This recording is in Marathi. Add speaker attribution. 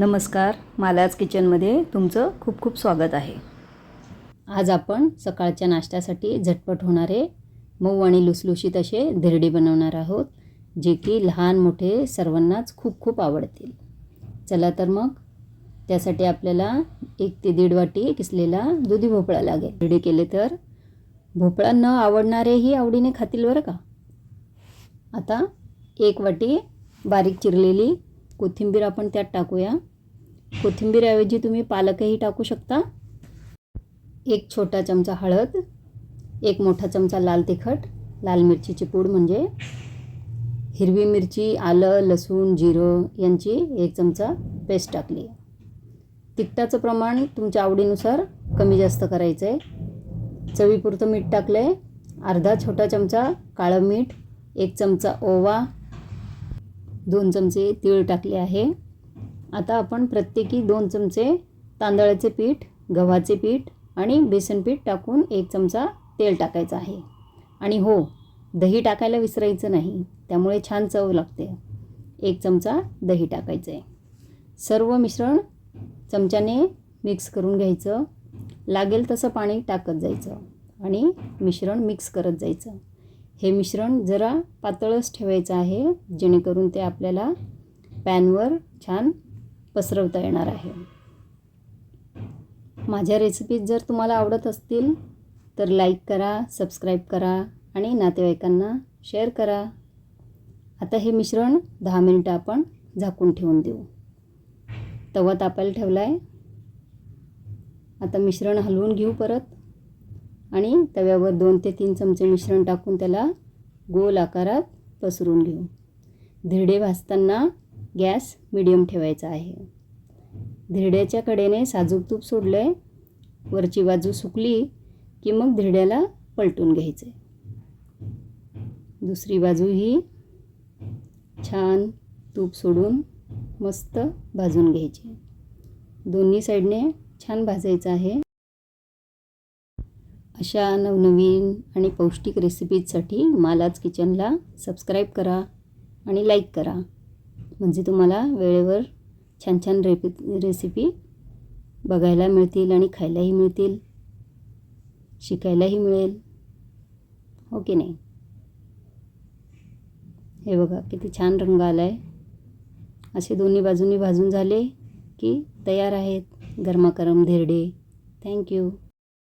Speaker 1: नमस्कार मालाज किचनमध्ये तुमचं खूप खूप स्वागत आहे. आज आपण सकाळच्या नाश्त्यासाठी झटपट होणारे मऊ आणि लुसलुशीत असे धिरडे बनवणार आहोत जे की लहान मोठे सर्वांनाच खूप खूप आवडतील. चला तर मग त्यासाठी आपल्याला एक ते दीड वाटी किसलेला दुधी भोपळा लागेल. धिरडे केले तर भोपळा न आवडणारेही आवडीने खातील बरं का? आता एक वाटी बारीक चिरलेली कोथिंबीर आपण त्यात टाकूया. कोथिंबीरऐवजी तुम्ही पालकही टाकू शकता. एक छोटा चमचा हळद एक मोठा चमचा लाल तिखट लाल मिरचीची पूड म्हणजे हिरवी मिरची आलं लसूण जिरं यांची एक चमचा पेस्ट टाकली. तिखटाचं प्रमाण तुमच्या आवडीनुसार कमी जास्त करायचं आहे चवीपुरतं मीठ टाकलं आहे अर्धा छोटा चमचा काळं मीठ एक चमचा ओवा दोन चमचे तीळ टाकले आहे. आता आपण प्रत्येकी दोन चमचे तांदळाचे पीठ गव्हाचे पीठ आणि बेसन पीठ टाकून एक चमचा तेल टाकायचं आहे. आणि हो दही टाकायला विसरायचं नाही त्यामुळे छान चव लागते. एक चमचा दही टाकायचं आहे सर्व मिश्रण चमच्याने मिक्स करून घ्यायचं. लागेल तसं पाणी टाकत जायचं आणि मिश्रण मिक्स करत जायचं. हे मिश्रण जरा पातळच ठेवायचं आहे जेणेकरून ते आपल्याला पॅनवर छान पसरवता येणार आहे. माझ्या रेसिपीज जर तुम्हाला आवडत असतील तर लाईक करा सबस्क्राईब करा आणि नातेवाईकांना शेअर करा. आता हे मिश्रण दहा मिनटं आपण झाकून ठेवून देऊ. तवा तापायला ठेवला आहे आता मिश्रण हलवून घेऊ परत आणि तव्यावर दोन ते तीन चमचे मिश्रण टाकून त्याला गोल आकारात पसरून घेऊ. धिरडे भाजताना गॅस मिडियम ठेवायचा आहे. धिरड्याच्या कडेने साजूक तूप सोडलं आहे वरची बाजू सुकली की मग धिरड्याला पलटून घ्यायचं. आहे दुसरी बाजूही छान तूप सोडून मस्त भाजून घ्यायची. दोन्ही साईडने छान भाजायचं आहे. अशा नवनवीन आणि पौष्टिक रेसिपीजसाठी मालाज किचनला सबस्क्राईब करा आणि लाईक करा. म्हणजे तुम्हाला वेळेवर छान छान रेपि रेसिपी बघायला मिळतील आणि खायलाही मिळतील शिकायलाही मिळेल. हो की नाही? हे बघा किती छान रंग आला आहे असे दोन्ही बाजूंनी भाजून झाले की तयार आहेत. गरमागरम धिरडे. थँक्यू